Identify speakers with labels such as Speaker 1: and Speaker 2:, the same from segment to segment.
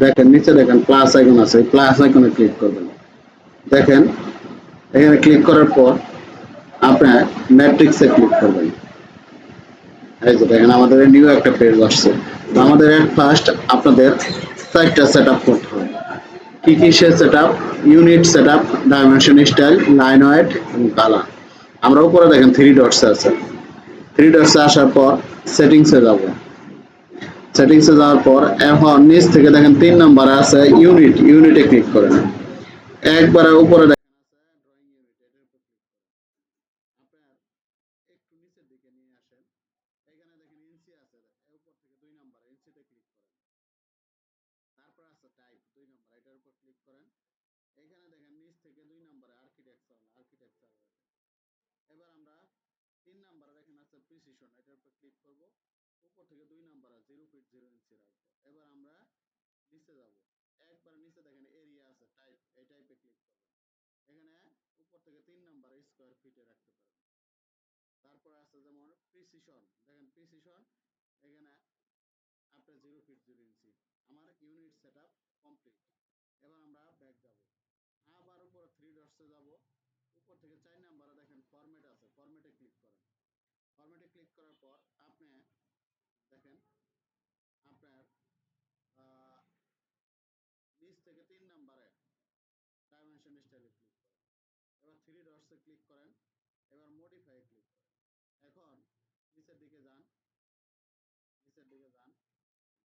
Speaker 1: দেখেন, নিচে দেখেন প্লাস আইকন আছে, এই প্লাস আইকনে ক্লিক করবেন। দেখেন, এখানে ক্লিক করার পর আপনার ম্যাট্রিক্সে ক্লিক করবেন। এই যে দেখেন, আমাদের নিউ একটা পেজ আসছে। আমাদের ফার্স্ট আপনাদের সাইটটা সেট আপ করতে হবে। কি কি সে set up unit set up dimension style line weight এবং কালার আমরা উপরে দেখেন থ্রি ডটস আছে। থ্রি ডটসে আসার পর সেটিংসে যাব। সেটিংসে যাওয়ার পর এখন নিচ থেকে দেখেন তিন নাম্বার আছে ইউনিট ইউনিটে ক্লিক করেন। একবারে উপরে এবার আমরা তিন নাম্বারে দেখেন আছে প্রিসিশন এটার উপর ক্লিক করব। উপর থেকে দুই নাম্বারে জিরো ফিট জিরো ইঞ্চি রাখব এবার আমরা নিচে যাব। একবার নিচে দেখেন এরিয়া আছে টাইপ এই টাইপে ক্লিক করবেন। এখানে উপর থেকে তিন নাম্বার স্কোয়ার ফিটে রাখতে পারবেন তারপর আছে যেমন প্রিসিশন দেখেন প্রিসিশন এখানে আপনার জিরো ফিট জিরো ইঞ্চি আমার ইউনিট সেট আপ কমপ্লিট এবার আমরা ব্যাক যাব। আবার উপরে থ্রি ডটসে যাব। উপর থেকে চার নাম্বারে দেখেন ফরম্যাট আছে ফরম্যাটে ক্লিক করেন। ফরম্যাটে ক্লিক করার পর আপনি দেখেন, আপনার নিচ থেকে তিন নাম্বারে ডাইমেনশন স্টাইলে ক্লিক করেন। এবার থ্রি ডটসে ক্লিক করেন, এবার মডিফাই ক্লিক করেন। এখন নিচের দিকে যান, নিচের দিকে যান।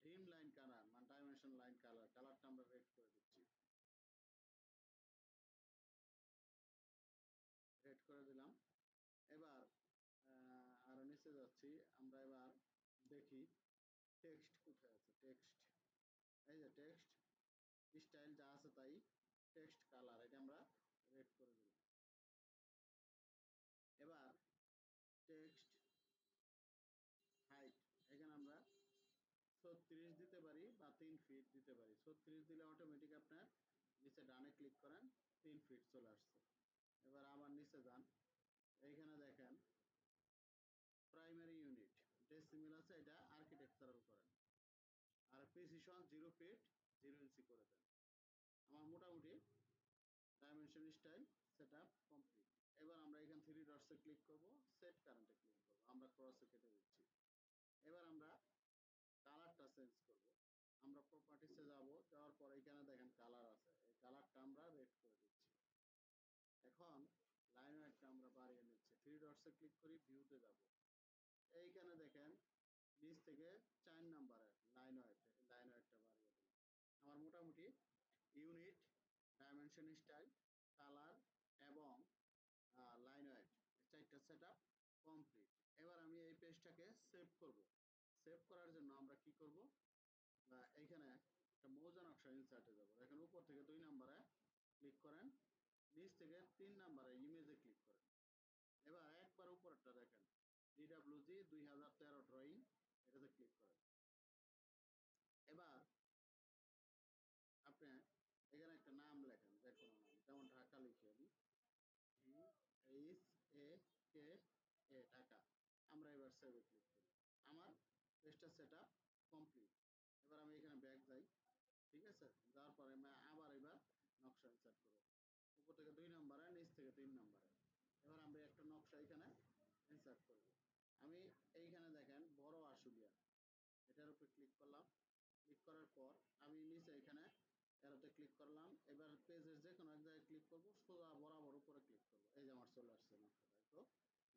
Speaker 1: ড্রিম লাইন কালার মানে ডাইমেনশন লাইন কালার কালারটা আমরা রেড করে দিচ্ছি। রেড করে দিলাম। এবার আরও নিচে যাচ্ছি, আমরা এবার দেখি টেক্সট কোথায় আছে? টেক্সট এই যে টেক্সট স্টাইল যা আছে তাই টেক্সট কালার এটা আমরা রেড করে দিলাম। এবার টেক্সট হাইট এখানে আমরা ছত্রিশ দিতে পারি বা তিন ফিট দিতে পারি। ছত্রিশ দিলে অটোমেটিক আপনার নিচে ডানে ক্লিক করেন, তিন ফিট চলে আসছে। এবার আবার নিচে যান। এইখানে দেখেন ডেসিমেল আছে এটা আর্কিটেকচারাল করেন। আর জিরো ফিট জিরো ইঞ্চি করে দেন। আমার মোটামুটি dimension style set up complete এবার আমরা এখান থ্রি ডটসে ক্লিক করব সেট কারেন্টে ক্লিক করব। আমরা ক্রসে কেটে দিচ্ছি। এবার আমরা কালারটা চেঞ্জ করব। আমরা প্রপার্টিসে যাব, যাওয়ার পর এখানে দেখেন কালার আছে। এই কালারটা আমরা রেড করে দিচ্ছি। এখন লাইন ওয়েটটা আমরা বাড়িয়ে নিচ্ছি। থ্রি ডটসে ক্লিক করি ভিউতে যাব। এইখানে দেখেন নিচ থেকে চার নাম্বারে লাইন ওয়েট লাইন ওয়েটটা আমার মোটামুটি ইউনিট ডাইমেনশন স্টাইল কালার এবং লাইন ওয়েট চারটা সেট আপ কমপ্লিট এবার আমি এই পেজটাকে সেভ করব। সেভ করার জন্য আমরা কি করব? এইখানে একটা মৌজা নকশা ইনসার্টে যাব। দেখেন উপর থেকে দুই নাম্বারে ক্লিক করেন, নিচ থেকে তিন নাম্বারে ইমেজে ক্লিক করেন। এবার একবার উপরটা দেখেন। ডিডাব্লিউজি দুই হাজার তেরো ড্রয়িং এটাতে ক্লিক করেন। এবার আপনি এখানে একটা নাম লেখেন যে কোনো নাম যেমন ঢাকা লিখে আমি এইচ এ কে এ ঢাকা। আমরা এবার সেভে ক্লিক করি। আমার পেজটা সেট আপ কমপ্লিট এবার আমি এখানে ব্যাক যাই, ঠিক আছে? যাওয়ার পরে আবার এবার নকশা ইনসার্ট করব। উপর থেকে দুই নাম্বারে, নিচ থেকে তিন নাম্বারে। এবার আমরা একটা নকশা এখানে ইনসার্ট করব। আমি এইখানে দেখেন, বড় আশুলিয়া। এটার উপর ক্লিক করলাম। ক্লিক করার পর আমি নিচে এখানে এরোতে ক্লিক করলাম। এবার পেজের যে কোনো এক জায়গায় ক্লিক করব, সোজা বরাবর উপরে ক্লিক করব। এই যে আমার চলে আসছে নকশাটা তো?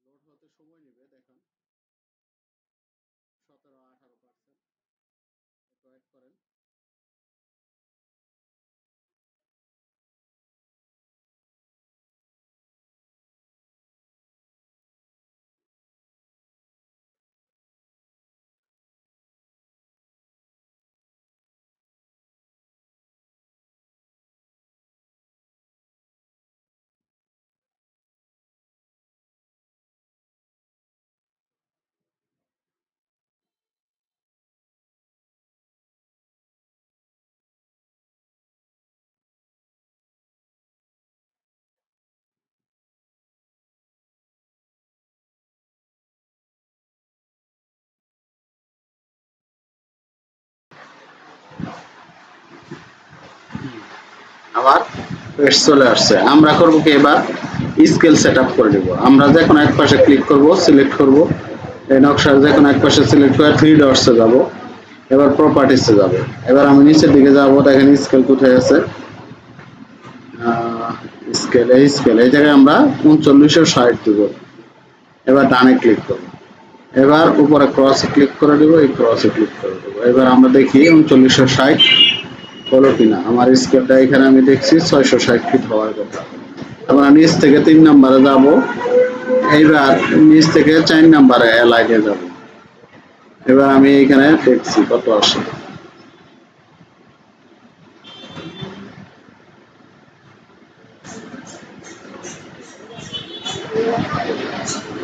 Speaker 1: লোড হতে সময় নেবে, দেখুন। সতেরো, আঠারো পার্সেন্ট একটু ওয়েট করেন। আমার পেস্ট চলে আসছে। আমরা করব কি এবার? স্কেল সেট আপ করে দিব আমরা যে কোনো এক পাশে ক্লিক করব সিলেক্ট করব, এই নকশার যে কোনো এক পাশে সিলেক্ট করে থ্রি ডটসে যাব, এবার প্রপার্টিসে যাব। এবার আমি নিচের দিকে যাব, দেখেন স্কেল কোথায় আছে? স্কেল এই স্কেল এই জায়গায় আমরা উনচল্লিশশো ষাট দিব। এবার ডানে ক্লিক করব। এবার উপরে ক্রসে ক্লিক করে দিব, এই ক্রসে ক্লিক করে দেবো। এবার আমরা দেখি উনচল্লিশশো ষাট হলো কিনা? আমার স্কেলটা এখানে আমি দেখছি ছয়শো ষাট ফিট হওয়ার কথা। আমরা নিচ থেকে তিন নম্বরে যাব। এইবার নিচ থেকে চার নম্বরে লাইনে যাব। এবার আমি এখানে দেখছি কত আসে।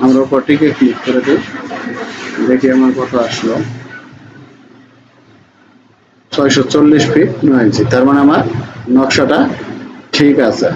Speaker 1: আমরা উপরটিকে ক্লিক করে দিই। দেখি আমার কত আসলো। ছয়শো চল্লিশ ফিট নয় ইঞ্চি। তার মানে আমার নকশাটা ঠিক আছে।